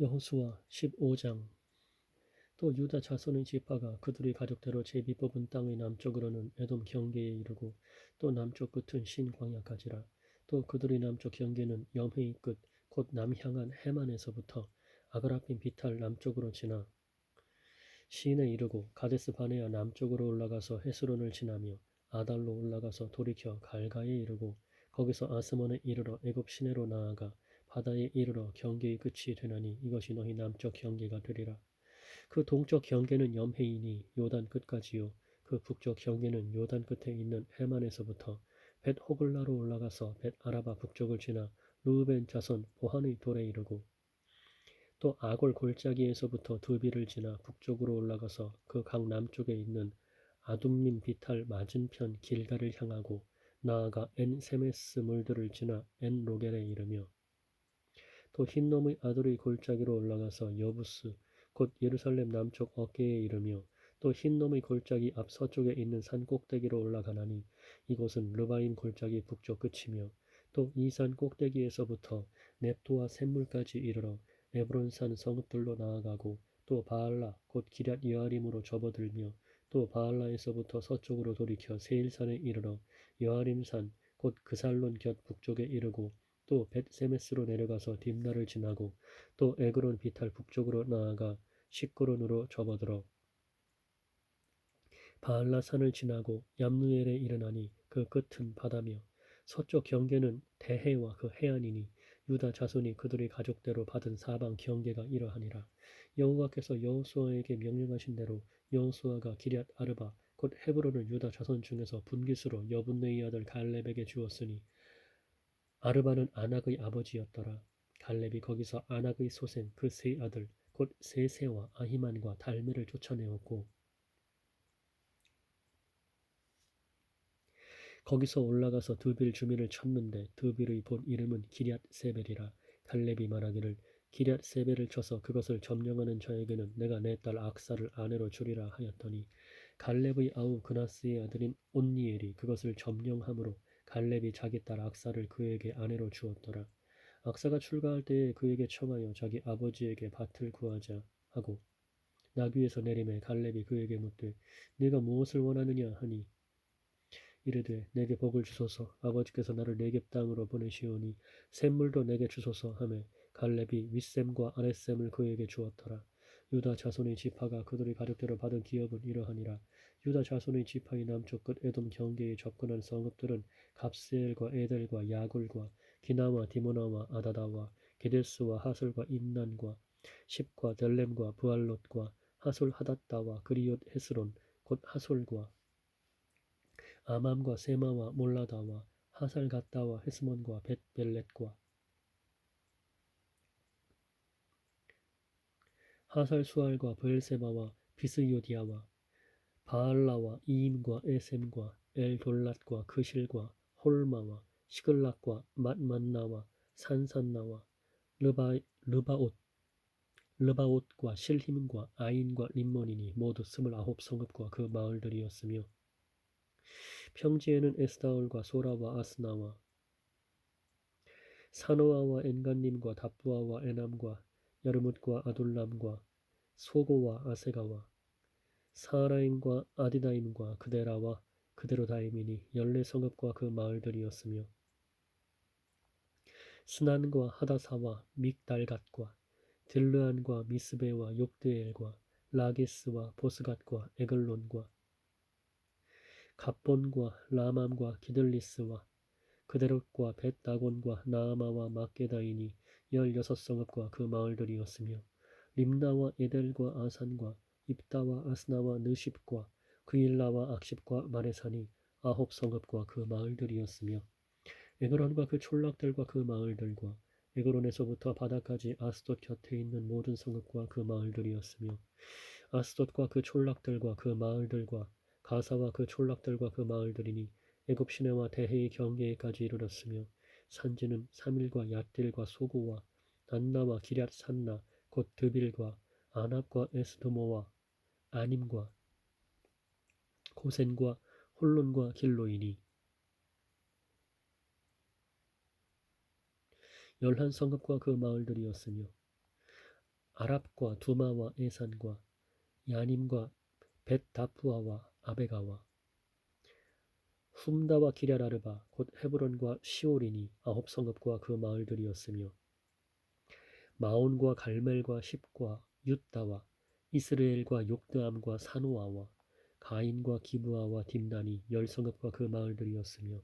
여호수아 15장. 또 유다 자손의 지파가 그들의 가족대로 제비 뽑은 땅의 남쪽으로는 에돔 경계에 이르고 또 남쪽 끝은 신 광야까지라. 또 그들의 남쪽 경계는 염해의 끝 곧 남향한 해만에서부터 아그라핀 비탈 남쪽으로 지나 시인에 이르고 가데스 바네아 남쪽으로 올라가서 헤스론을 지나며 아달로 올라가서 돌이켜 갈가에 이르고 거기서 아스몬에 이르러 애굽 시내로 나아가 바다에 이르러 경계의 끝이 되나니 이것이 너희 남쪽 경계가 되리라. 그 동쪽 경계는 염해이니 요단 끝까지요. 그 북쪽 경계는 요단 끝에 있는 해만에서부터 벳 호글라로 올라가서 벳 아라바 북쪽을 지나 루벤 자손 보한의 돌에 이르고 또 아골 골짜기에서부터 두비를 지나 북쪽으로 올라가서 그 강 남쪽에 있는 아둠민 비탈 맞은편 길가를 향하고 나아가 엔 세메스 물들을 지나 엔 로겔에 이르며 또 흰놈의 아들의 골짜기로 올라가서 여부스 곧 예루살렘 남쪽 어깨에 이르며 또 흰놈의 골짜기 앞 서쪽에 있는 산 꼭대기로 올라가나니 이곳은 르바임 골짜기 북쪽 끝이며 또 이 산 꼭대기에서부터 넵도와 샘물까지 이르러 에브론산 성읍들로 나아가고 또 바알라 곧 기럇 여아림으로 접어들며 또 바알라에서부터 서쪽으로 돌이켜 세일산에 이르러 여아림산 곧 그살론 곁 북쪽에 이르고 또 벳세메스로 내려가서 딥나를 지나고 또 에그론 비탈 북쪽으로 나아가 시끄론으로 접어들어 바알라 산을 지나고 얌누엘에 이르나니 그 끝은 바다며 서쪽 경계는 대해와 그 해안이니 유다 자손이 그들의 가족대로 받은 사방 경계가 이러하니라. 여호와께서 여호수아에게 명령하신 대로 여호수아가 기럇 아르바 곧 헤브론을 유다 자손 중에서 분깃으로 여분네의 아들 갈렙에게 주었으니 아르바는 아낙의 아버지였더라. 갈렙이 거기서 아낙의 소생 그 세 아들 곧 세세와 아히만과 달메를 쫓아내었고 거기서 올라가서 드빌 주민을 쳤는데 드빌의 본 이름은 기럇 세벨이라 갈렙이 말하기를 기럇 세벨을 쳐서 그것을 점령하는 자에게는 내가 내 딸 악사를 아내로 주리라 하였더니 갈렙의 아우 그나스의 아들인 온니엘이 그것을 점령함으로 갈렙이 자기 딸 악사를 그에게 아내로 주었더라. 악사가 출가할 때에 그에게 청하여 자기 아버지에게 밭을 구하자 하고 나귀에서 내림에 갈렙이 그에게 묻되 네가 무엇을 원하느냐 하니 이르되 내게 복을 주소서 아버지께서 나를 내겝 땅으로 보내시오니 샘물도 내게 주소서 하매 갈렙이 윗샘과 아랫샘을 그에게 주었더라. 유다 자손의 지파가 그들의 가족대로 받은 기업은 이러하니라. 유다 자손의 지파의 남쪽 끝 에돔 경계에 접근한 성읍들은 갑스엘과 에델과 야굴과 기나와 디모나와 아다다와 게데스와 하솔과 임난과 십과 델렘과 부알롯과 하솔 하닷다와 그리옷 헤스론 곧 하솔과 아맘과 세마와 몰라다와 하살갓다와 헤스몬과 벳벨렛과 하살수알과 브엘세바와 비스요디아와 바알라와 이임과 에셈과 엘돌랏과 그실과 홀마와 시글락과 맛만나와 산산나와 르바, 르바옷 르바옷과 실힘과 아인과 림몬이니 모두 스물아홉 성읍과 그 마을들이었으며 평지에는 에스다올과 소라와 아스나와 사노아와 엔간님과 답부아와 에남과 여르뭇과 아둘람과 소고와 아세가와 사라임과 아디다임과 그데라와 그데로다임이니 열네 성읍과 그 마을들이었으며 스난과 하다사와 믹달갓과 딜르안과 미스베와 욕드엘과 라게스와 보스갓과 에글론과 갑본과 라맘과 기들리스와 그데롯과 벳다곤과 나아마와 막게다이니 열여섯 성읍과 그 마을들이었으며 림나와 에델과 아산과 입다와 아스나와 느십과 그일라와 악십과 마레산이 아홉 성읍과 그 마을들이었으며 에그론과 그 촌락들과 그 마을들과 에그론에서부터 바다까지 아스돗 곁에 있는 모든 성읍과 그 마을들이었으며 아스돗과 그 촌락들과 그 마을들과 가사와 그 촌락들과 그 마을들이니 애굽 시내와 대해의 경계에까지 이르렀으며 산지는 삼일과 얏딜과 소고와 난나와 기럇 산나 곧 드빌과 아납과 에스드모와 아님과 고센과 홀론과 길로이니. 열한 성읍과 그 마을들이었으며 아랍과 두마와 에산과 야님과 벳다푸아와 아베가와 훔다와 기랴라르바 곧 헤브론과 시오린이 아홉 성읍과 그 마을들이었으며 마온과 갈멜과 십과 윳다와 이스라엘과 욕드암과 사노아와 가인과 기브아와 딥난이 열 성읍과 그 마을들이었으며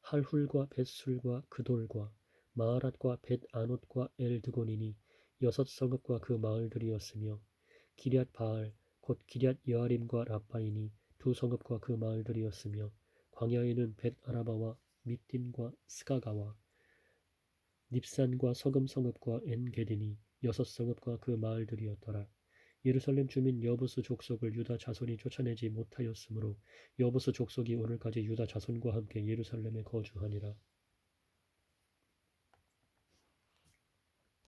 할훌과 벳술과 그돌과 마하랏과 벳아논과 엘드곤이니 여섯 성읍과 그 마을들이었으며 기럇 바알 곧 기럇 여아림과 라파이니 두 성읍과 그 마을들이었으며 광야에는 벳 아라바와 밑딘과 스가가와 닙산과 서금 성읍과 엔게딘이 여섯 성읍과 그 마을들이었더라. 예루살렘 주민 여부스 족속을 유다 자손이 쫓아내지 못하였으므로 여부스 족속이 오늘까지 유다 자손과 함께 예루살렘에 거주하니라.